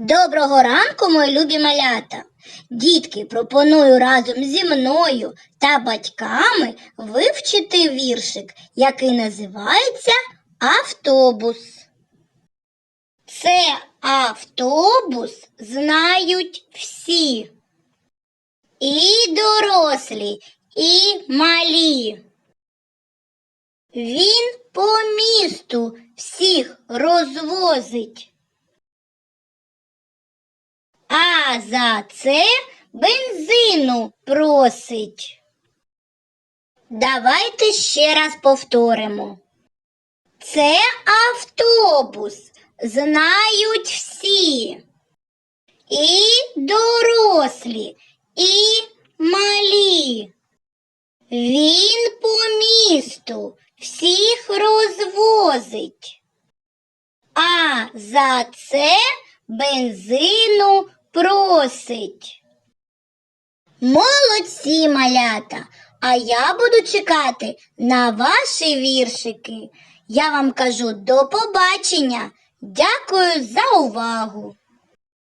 Доброго ранку, мої любі малята! Дітки, пропоную разом зі мною та батьками вивчити віршик, який називається Автобус. Це автобус знають всі. І дорослі, і малі. Він по місту всіх розвозить. А за це бензину просить. Давайте ще раз повторимо. Це автобус знають всі. І дорослі, і малі. Він по місту всіх розвозить. А за це бензину просить. Молодці, малята! А я буду чекати на ваші віршики. Я вам кажу до побачення. Дякую за увагу!